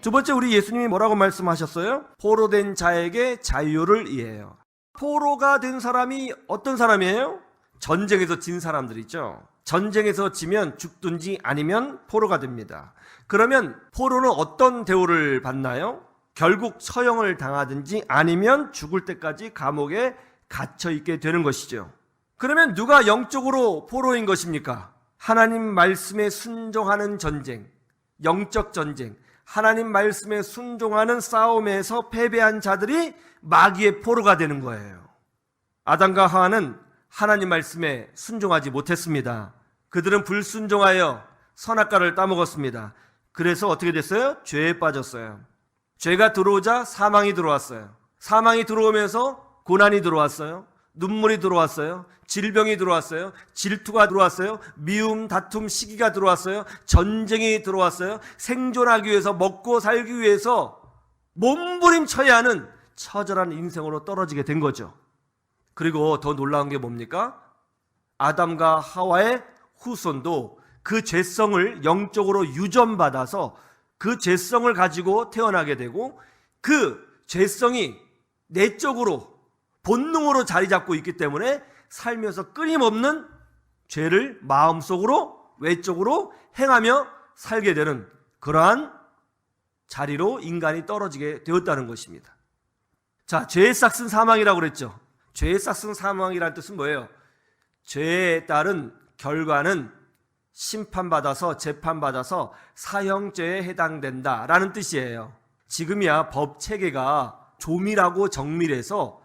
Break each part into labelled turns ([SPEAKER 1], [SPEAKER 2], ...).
[SPEAKER 1] 두 번째 우리 예수님이 뭐라고 말씀하셨어요? 포로 된 자에게 자유를 이해해요. 포로가 된 사람이 어떤 사람이에요? 전쟁에서 진 사람들 있죠. 전쟁에서 지면 죽든지 아니면 포로가 됩니다. 그러면 포로는 어떤 대우를 받나요? 결국 처형을 당하든지 아니면 죽을 때까지 감옥에 갇혀 있게 되는 것이죠. 그러면 누가 영적으로 포로인 것입니까? 하나님 말씀에 순종하는 전쟁, 영적 전쟁, 하나님 말씀에 순종하는 싸움에서 패배한 자들이 마귀의 포로가 되는 거예요. 아담과 하와는 하나님 말씀에 순종하지 못했습니다. 그들은 불순종하여 선악과를 따먹었습니다. 그래서 어떻게 됐어요? 죄에 빠졌어요. 죄가 들어오자 사망이 들어왔어요. 사망이 들어오면서 고난이 들어왔어요. 눈물이 들어왔어요. 질병이 들어왔어요. 질투가 들어왔어요. 미움, 다툼, 시기가 들어왔어요. 전쟁이 들어왔어요. 생존하기 위해서 먹고 살기 위해서 몸부림쳐야 하는 처절한 인생으로 떨어지게 된 거죠. 그리고 더 놀라운 게 뭡니까? 아담과 하와의 후손도 그 죄성을 영적으로 유전받아서 그 죄성을 가지고 태어나게 되고 그 죄성이 내적으로 본능으로 자리 잡고 있기 때문에 살면서 끊임없는 죄를 마음속으로 외적으로 행하며 살게 되는 그러한 자리로 인간이 떨어지게 되었다는 것입니다. 자, 죄의 싹슨 사망이라고 그랬죠. 죄의 싹슨 사망이라는 뜻은 뭐예요? 죄에 따른 결과는 심판받아서 재판받아서 사형죄에 해당된다라는 뜻이에요. 지금이야 법 체계가 조밀하고 정밀해서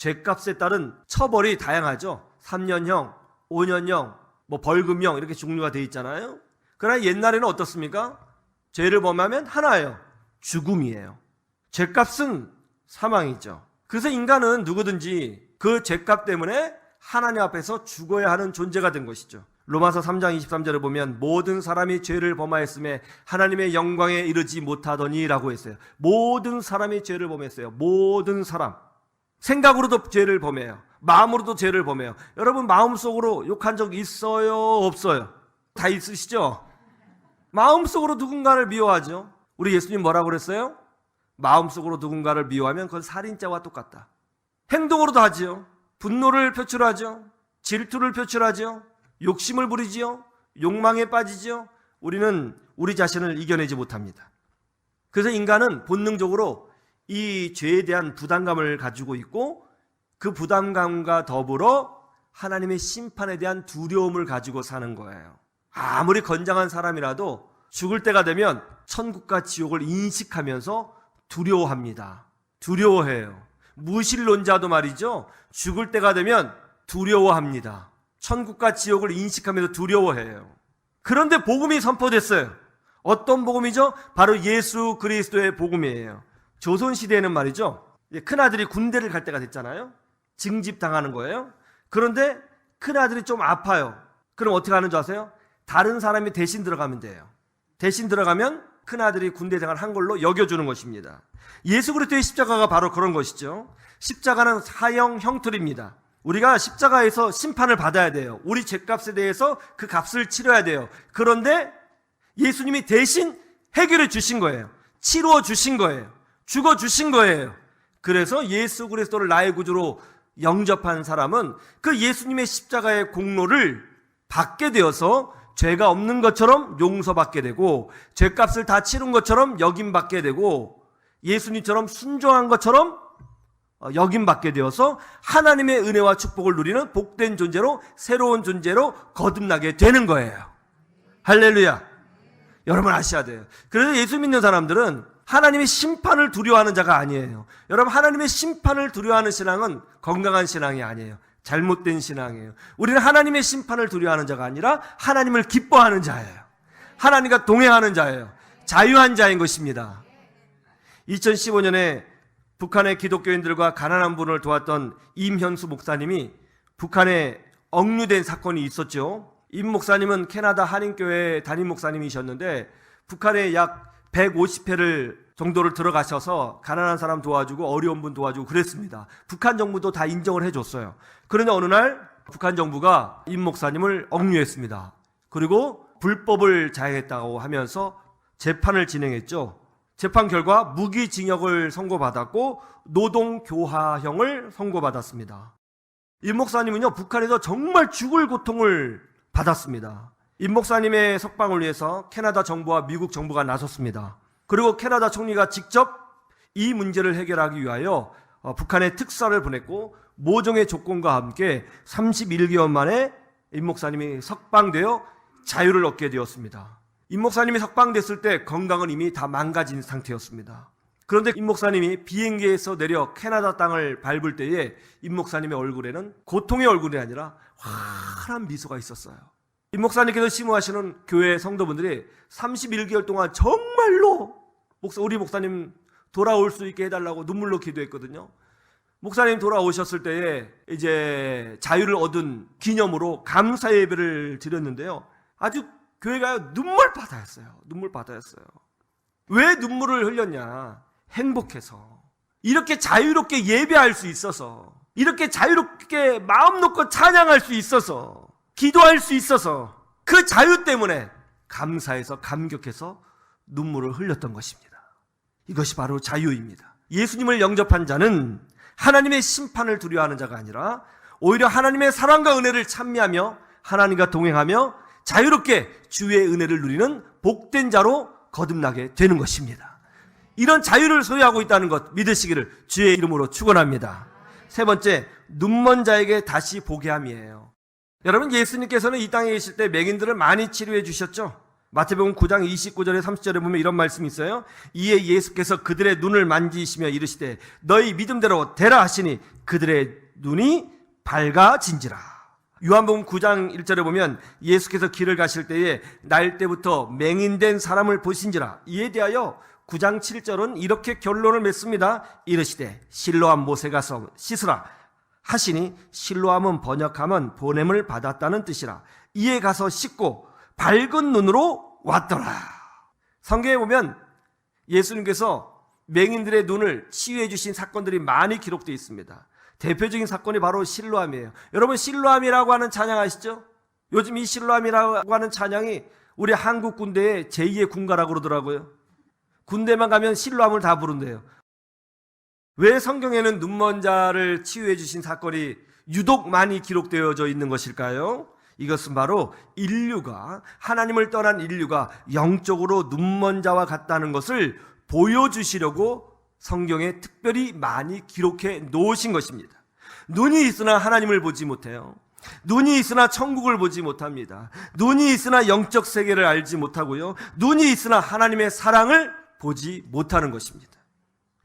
[SPEAKER 1] 죄값에 따른 처벌이 다양하죠. 3년형, 5년형, 뭐 벌금형 이렇게 종류가 돼 있잖아요. 그러나 옛날에는 어떻습니까? 죄를 범하면 하나예요. 죽음이에요. 죄값은 사망이죠. 그래서 인간은 누구든지 그 죄값 때문에 하나님 앞에서 죽어야 하는 존재가 된 것이죠. 로마서 3장 23절을 보면 모든 사람이 죄를 범하였음에 하나님의 영광에 이르지 못하더니라고 했어요. 모든 사람이 죄를 범했어요. 모든 사람. 생각으로도 죄를 범해요. 마음으로도 죄를 범해요. 여러분 마음속으로 욕한 적 있어요? 없어요? 다 있으시죠? 마음속으로 누군가를 미워하죠. 우리 예수님 뭐라고 그랬어요? 마음속으로 누군가를 미워하면 그건 살인자와 똑같다. 행동으로도 하지요. 분노를 표출하죠. 질투를 표출하죠. 욕심을 부리지요. 욕망에 빠지지요. 우리는 우리 자신을 이겨내지 못합니다. 그래서 인간은 본능적으로 이 죄에 대한 부담감을 가지고 있고 그 부담감과 더불어 하나님의 심판에 대한 두려움을 가지고 사는 거예요. 아무리 건장한 사람이라도 죽을 때가 되면 천국과 지옥을 인식하면서 두려워합니다. 두려워해요. 무신론자도 말이죠. 죽을 때가 되면 두려워합니다. 천국과 지옥을 인식하면서 두려워해요. 그런데 복음이 선포됐어요. 어떤 복음이죠? 바로 예수 그리스도의 복음이에요. 조선 시대에는 말이죠. 큰 아들이 군대를 갈 때가 됐잖아요. 징집 당하는 거예요. 그런데 큰 아들이 좀 아파요. 그럼 어떻게 하는 줄 아세요? 다른 사람이 대신 들어가면 돼요. 대신 들어가면 큰 아들이 군대 생활 한 걸로 여겨주는 것입니다. 예수 그리스도의 십자가가 바로 그런 것이죠. 십자가는 사형 형틀입니다. 우리가 십자가에서 심판을 받아야 돼요. 우리 죄값에 대해서 그 값을 치러야 돼요. 그런데 예수님이 대신 해결해 주신 거예요. 치루어 주신 거예요. 죽어 주신 거예요. 그래서 예수 그리스도를 나의 구주로 영접한 사람은 그 예수님의 십자가의 공로를 받게 되어서 죄가 없는 것처럼 용서받게 되고 죄값을 다 치른 것처럼 여김받게 되고 예수님처럼 순종한 것처럼 어, 여김받게 되어서 하나님의 은혜와 축복을 누리는 복된 존재로 새로운 존재로 거듭나게 되는 거예요. 할렐루야. 여러분 아셔야 돼요. 그래서 예수 믿는 사람들은 하나님의 심판을 두려워하는 자가 아니에요. 여러분 하나님의 심판을 두려워하는 신앙은 건강한 신앙이 아니에요. 잘못된 신앙이에요. 우리는 하나님의 심판을 두려워하는 자가 아니라 하나님을 기뻐하는 자예요. 하나님과 동행하는 자예요. 자유한 자인 것입니다. 2015년에 북한의 기독교인들과 가난한 분을 도왔던 임현수 목사님이 북한에 억류된 사건이 있었죠. 임 목사님은 캐나다 한인교회 담임 목사님이셨는데 북한에 약 150회를 정도를 들어가셔서 가난한 사람 도와주고 어려운 분 도와주고 그랬습니다. 북한 정부도 다 인정을 해줬어요. 그런데 어느 날 북한 정부가 임 목사님을 억류했습니다. 그리고 불법을 자행했다고 하면서 재판을 진행했죠. 재판 결과 무기징역을 선고받았고 노동교화형을 선고받았습니다. 임 목사님은요 북한에서 정말 죽을 고통을 받았습니다. 임 목사님의 석방을 위해서 캐나다 정부와 미국 정부가 나섰습니다. 그리고 캐나다 총리가 직접 이 문제를 해결하기 위하여 어, 북한에 특사를 보냈고 모종의 조건과 함께 31개월 만에 임 목사님이 석방되어 자유를 얻게 되었습니다. 임 목사님이 석방됐을 때 건강은 이미 다 망가진 상태였습니다. 그런데 임 목사님이 비행기에서 내려 캐나다 땅을 밟을 때에 임 목사님의 얼굴에는 고통의 얼굴이 아니라 환한 미소가 있었어요. 임 목사님께서 심호하시는 교회 성도분들이 31개월 동안 정말로 목사, 우리 목사님 돌아올 수 있게 해달라고 눈물로 기도했거든요. 목사님 돌아오셨을 때에 이제 자유를 얻은 기념으로 감사 예배를 드렸는데요. 아주 교회가 눈물 바다였어요. 눈물 바다였어요. 왜 눈물을 흘렸냐? 행복해서. 이렇게 자유롭게 예배할 수 있어서. 이렇게 자유롭게 마음 놓고 찬양할 수 있어서. 기도할 수 있어서. 그 자유 때문에 감사해서 감격해서 눈물을 흘렸던 것입니다. 이것이 바로 자유입니다. 예수님을 영접한 자는 하나님의 심판을 두려워하는 자가 아니라 오히려 하나님의 사랑과 은혜를 찬미하며 하나님과 동행하며 자유롭게 주의 은혜를 누리는 복된 자로 거듭나게 되는 것입니다. 이런 자유를 소유하고 있다는 것 믿으시기를 주의 이름으로 축원합니다. 세 번째, 눈먼 자에게 다시 보게 함이에요. 여러분 예수님께서는 이 땅에 계실 때 맹인들을 많이 치료해 주셨죠? 마태복음 9장 29절에 30절에 보면 이런 말씀이 있어요. 이에 예수께서 그들의 눈을 만지시며 이르시되 너희 믿음대로 되라 하시니 그들의 눈이 밝아진지라. 요한복음 9장 1절에 보면 예수께서 길을 가실 때에 날 때부터 맹인된 사람을 보신지라. 이에 대하여 9장 7절은 이렇게 결론을 맺습니다. 이르시되 실로암 못에 가서 씻으라 하시니 실로암은 번역하면 보냄을 받았다는 뜻이라. 이에 가서 씻고 밝은 눈으로 왔더라. 성경에 보면 예수님께서 맹인들의 눈을 치유해 주신 사건들이 많이 기록되어 있습니다. 대표적인 사건이 바로 실로암이에요. 여러분 실로암이라고 하는 찬양 아시죠? 요즘 이 실로암이라고 하는 찬양이 우리 한국 군대의 제2의 군가라고 그러더라고요. 군대만 가면 실로암을 다 부른대요. 왜 성경에는 눈먼 자를 치유해 주신 사건이 유독 많이 기록되어져 있는 것일까요? 이것은 바로 인류가 하나님을 떠난 인류가 영적으로 눈먼 자와 같다는 것을 보여주시려고 성경에 특별히 많이 기록해 놓으신 것입니다. 눈이 있으나 하나님을 보지 못해요. 눈이 있으나 천국을 보지 못합니다. 눈이 있으나 영적 세계를 알지 못하고요. 눈이 있으나 하나님의 사랑을 보지 못하는 것입니다.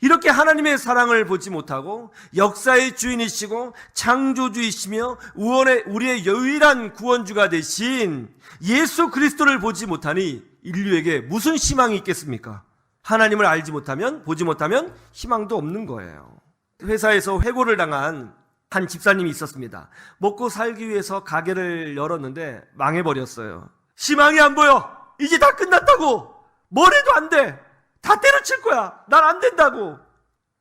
[SPEAKER 1] 이렇게 하나님의 사랑을 보지 못하고 역사의 주인이시고 창조주이시며 우원의 우리의 유일한 구원주가 되신 예수 그리스도를 보지 못하니 인류에게 무슨 희망이 있겠습니까? 하나님을 알지 못하면 보지 못하면 희망도 없는 거예요. 회사에서 해고를 당한 한 집사님이 있었습니다. 먹고 살기 위해서 가게를 열었는데 망해버렸어요. 희망이 안 보여. 이제 다 끝났다고. 뭘 해도 안 돼. 다 때려칠 거야. 난 안 된다고.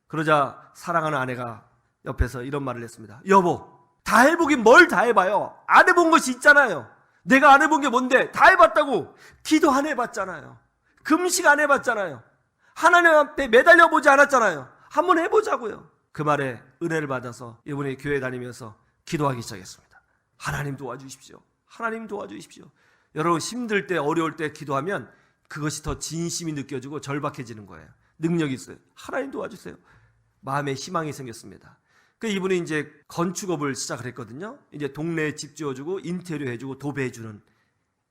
[SPEAKER 1] 그러자 사랑하는 아내가 옆에서 이런 말을 했습니다. 여보, 다 해보긴 뭘 다 해봐요. 안 해본 것이 있잖아요. 내가 안 해본 게 뭔데? 다 해봤다고. 기도 안 해봤잖아요. 금식 안 해봤잖아요. 하나님 앞에 매달려 보지 않았잖아요. 한번 해보자고요. 그 말에 은혜를 받아서 이번에 교회 다니면서 기도하기 시작했습니다. 하나님 도와주십시오. 하나님 도와주십시오. 여러분 힘들 때 어려울 때 기도하면 그것이 더 진심이 느껴지고 절박해지는 거예요. 능력이 있어요. 하나님 도와주세요. 마음에 희망이 생겼습니다. 그 이분이 이제 건축업을 시작을 했거든요. 이제 동네에 집 지어주고 인테리어 해주고 도배해주는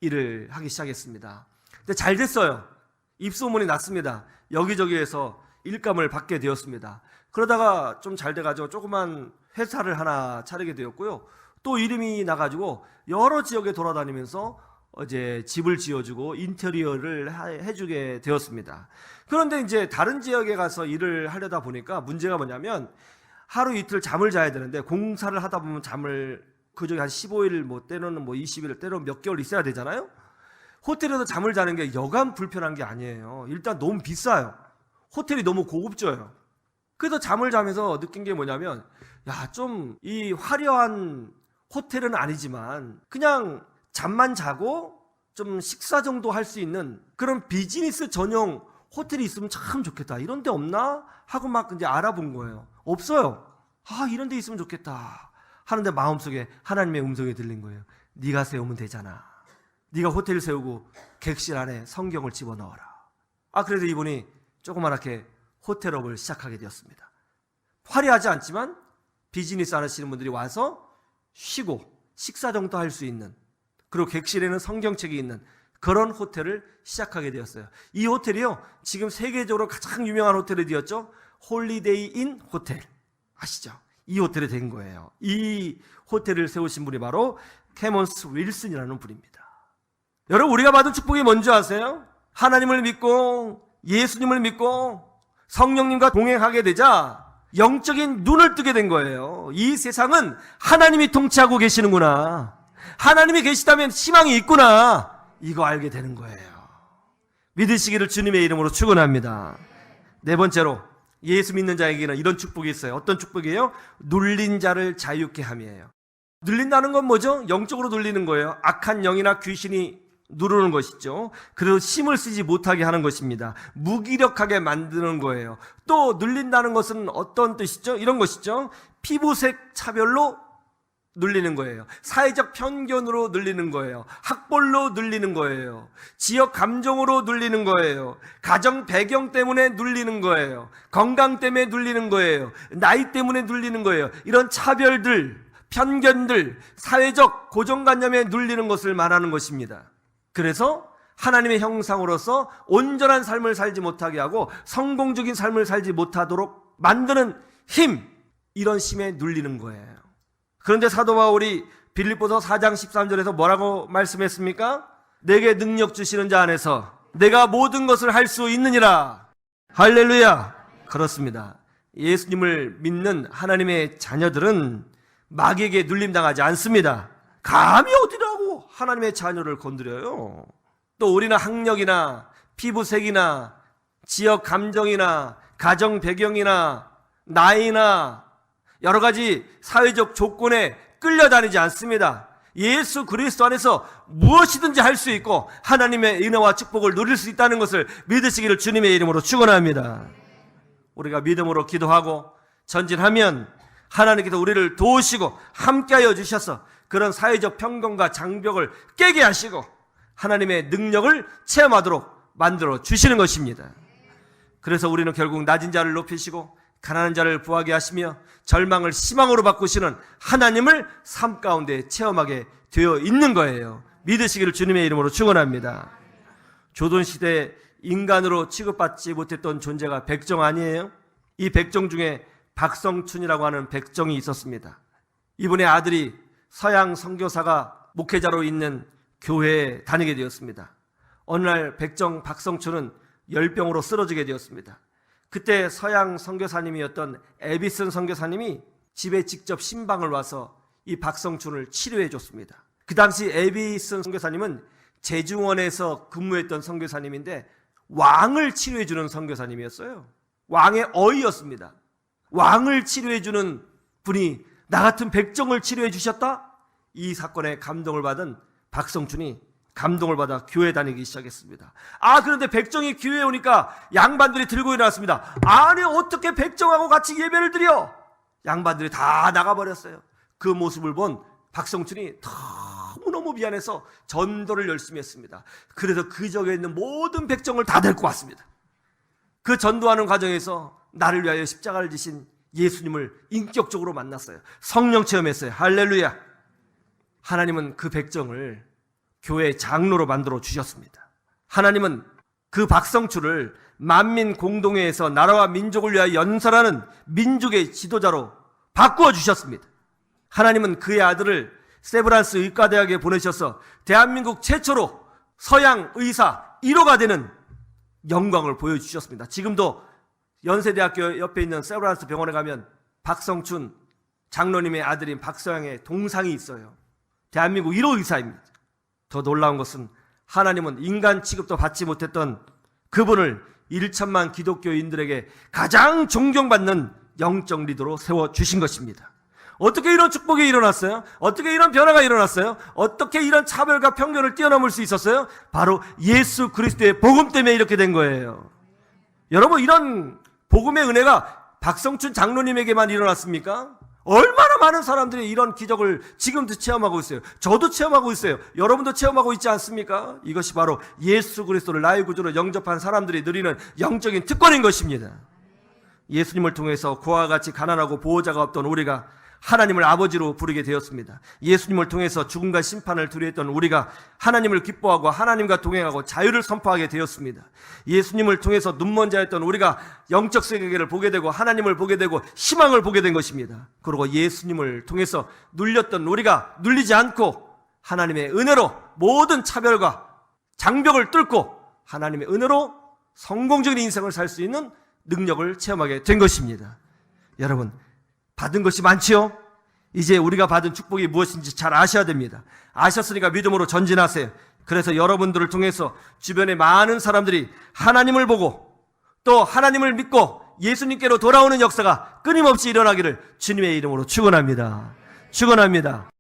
[SPEAKER 1] 일을 하기 시작했습니다. 근데 잘 됐어요. 입소문이 났습니다. 여기저기에서 일감을 받게 되었습니다. 그러다가 좀 잘 돼가지고 조그만 회사를 하나 차리게 되었고요. 또 이름이 나가지고 여러 지역에 돌아다니면서 이제 집을 지어주고 인테리어를 하- 해주게 되었습니다. 그런데 이제 다른 지역에 가서 일을 하려다 보니까 문제가 뭐냐면 하루 이틀 잠을 자야 되는데 공사를 하다 보면 잠을 그중에 한 15일 뭐 때로는 뭐 20일 때로는 몇 개월 있어야 되잖아요. 호텔에서 잠을 자는 게 여간 불편한 게 아니에요. 일단 너무 비싸요. 호텔이 너무 고급져요. 그래서 잠을 자면서 느낀 게 뭐냐면 야 좀 이 화려한 호텔은 아니지만 그냥 잠만 자고 좀 식사 정도 할 수 있는 그런 비즈니스 전용 호텔이 있으면 참 좋겠다. 이런 데 없나? 하고 막 이제 알아본 거예요. 없어요. 아, 이런 데 있으면 좋겠다. 하는데 마음속에 하나님의 음성이 들린 거예요. 네가 세우면 되잖아. 네가 호텔 세우고 객실 안에 성경을 집어넣어라. 아, 그래서 이분이 조그맣게 호텔업을 시작하게 되었습니다. 화려하지 않지만 비즈니스 하시는 분들이 와서 쉬고 식사 정도 할 수 있는 그리고 객실에는 성경책이 있는 그런 호텔을 시작하게 되었어요. 이 호텔이요, 지금 세계적으로 가장 유명한 호텔이 되었죠. 홀리데이 인 호텔. 아시죠? 이 호텔이 된 거예요. 이 호텔을 세우신 분이 바로 캐먼스 윌슨이라는 분입니다. 여러분, 우리가 받은 축복이 뭔지 아세요? 하나님을 믿고 예수님을 믿고 성령님과 동행하게 되자 영적인 눈을 뜨게 된 거예요. 이 세상은 하나님이 통치하고 계시는구나. 하나님이 계시다면 희망이 있구나. 이거 알게 되는 거예요. 믿으시기를 주님의 이름으로 축원합니다. 네 번째로 예수 믿는 자에게는 이런 축복이 있어요. 어떤 축복이에요? 눌린 자를 자유케 함이에요. 눌린다는 건 뭐죠? 영적으로 눌리는 거예요. 악한 영이나 귀신이 누르는 것이죠. 그래서 힘을 쓰지 못하게 하는 것입니다. 무기력하게 만드는 거예요. 또 눌린다는 것은 어떤 뜻이죠? 이런 것이죠. 피부색 차별로 눌리는 거예요. 사회적 편견으로 눌리는 거예요. 학벌로 눌리는 거예요. 지역 감정으로 눌리는 거예요. 가정 배경 때문에 눌리는 거예요. 건강 때문에 눌리는 거예요. 나이 때문에 눌리는 거예요. 이런 차별들, 편견들, 사회적 고정관념에 눌리는 것을 말하는 것입니다. 그래서 하나님의 형상으로서 온전한 삶을 살지 못하게 하고 성공적인 삶을 살지 못하도록 만드는 힘, 이런 힘에 눌리는 거예요. 그런데 사도 바울이 빌립보서 4장 13절에서 뭐라고 말씀했습니까? 내게 능력 주시는 자 안에서 내가 모든 것을 할 수 있느니라. 할렐루야. 그렇습니다. 예수님을 믿는 하나님의 자녀들은 마귀에게 눌림당하지 않습니다. 감히 어디라고 하나님의 자녀를 건드려요. 또 우리는 학력이나 피부색이나 지역 감정이나 가정 배경이나 나이나 여러 가지 사회적 조건에 끌려다니지 않습니다. 예수 그리스도 안에서 무엇이든지 할 수 있고 하나님의 은혜와 축복을 누릴 수 있다는 것을 믿으시기를 주님의 이름으로 축원합니다. 우리가 믿음으로 기도하고 전진하면 하나님께서 우리를 도우시고 함께하여 주셔서 그런 사회적 편견과 장벽을 깨게 하시고 하나님의 능력을 체험하도록 만들어 주시는 것입니다. 그래서 우리는 결국 낮은 자를 높이시고 가난한 자를 부하게 하시며 절망을 희망으로 바꾸시는 하나님을 삶 가운데 체험하게 되어 있는 거예요. 믿으시기를 주님의 이름으로 축원합니다. 조선 시대 인간으로 취급받지 못했던 존재가 백정 아니에요? 이 백정 중에 박성춘이라고 하는 백정이 있었습니다. 이분의 아들이 서양 선교사가 목회자로 있는 교회에 다니게 되었습니다. 어느 날 백정 박성춘은 열병으로 쓰러지게 되었습니다. 그때 서양 선교사님이었던 에비슨 선교사님이 집에 직접 신방을 와서 이 박성춘을 치료해 줬습니다. 그 당시 에비슨 선교사님은 제중원에서 근무했던 선교사님인데 왕을 치료해 주는 선교사님이었어요. 왕의 어이였습니다. 왕을 치료해 주는 분이 나 같은 백정을 치료해 주셨다? 이 사건에 감동을 받은 박성춘이 감동을 받아 교회 다니기 시작했습니다. 아, 그런데 백정이 교회에 오니까 양반들이 들고 일어났습니다. 아니, 어떻게 백정하고 같이 예배를 드려? 양반들이 다 나가버렸어요. 그 모습을 본 박성춘이 너무너무 미안해서 전도를 열심히 했습니다. 그래서 그 지역에 있는 모든 백정을 다 데리고 왔습니다. 그 전도하는 과정에서 나를 위하여 십자가를 지신 예수님을 인격적으로 만났어요. 성령 체험했어요. 할렐루야. 하나님은 그 백정을 교회 장로로 만들어 주셨습니다. 하나님은 그 박성추를 만민 공동회에서 나라와 민족을 위하여 연설하는 민족의 지도자로 바꾸어 주셨습니다. 하나님은 그의 아들을 세브란스 의과대학에 보내셔서 대한민국 최초로 서양 의사 1호가 되는 영광을 보여주셨습니다. 지금도 연세대학교 옆에 있는 세브란스 병원에 가면 박성춘 장로님의 아들인 박서양의 동상이 있어요. 대한민국 1호 의사입니다. 더 놀라운 것은 하나님은 인간 취급도 받지 못했던 그분을 1천만 기독교인들에게 가장 존경받는 영적 리더로 세워 주신 것입니다. 어떻게 이런 축복이 일어났어요? 어떻게 이런 변화가 일어났어요? 어떻게 이런 차별과 편견을 뛰어넘을 수 있었어요? 바로 예수 그리스도의 복음 때문에 이렇게 된 거예요. 여러분 이런 복음의 은혜가 박성춘 장로님에게만 일어났습니까? 얼마나 많은 사람들이 이런 기적을 지금도 체험하고 있어요. 저도 체험하고 있어요. 여러분도 체험하고 있지 않습니까? 이것이 바로 예수 그리스도를 나의 구주로 영접한 사람들이 누리는 영적인 특권인 것입니다. 예수님을 통해서 그와 같이 가난하고 보호자가 없던 우리가 하나님을 아버지로 부르게 되었습니다. 예수님을 통해서 죽음과 심판을 두려했던 우리가 하나님을 기뻐하고 하나님과 동행하고 자유를 선포하게 되었습니다. 예수님을 통해서 눈먼 자였던 우리가 영적 세계를 보게 되고 하나님을 보게 되고 희망을 보게 된 것입니다. 그리고 예수님을 통해서 눌렸던 우리가 눌리지 않고 하나님의 은혜로 모든 차별과 장벽을 뚫고 하나님의 은혜로 성공적인 인생을 살 수 있는 능력을 체험하게 된 것입니다. 여러분, 받은 것이 많지요? 이제 우리가 받은 축복이 무엇인지 잘 아셔야 됩니다. 아셨으니까 믿음으로 전진하세요. 그래서 여러분들을 통해서 주변의 많은 사람들이 하나님을 보고 또 하나님을 믿고 예수님께로 돌아오는 역사가 끊임없이 일어나기를 주님의 이름으로 축원합니다. 축원합니다.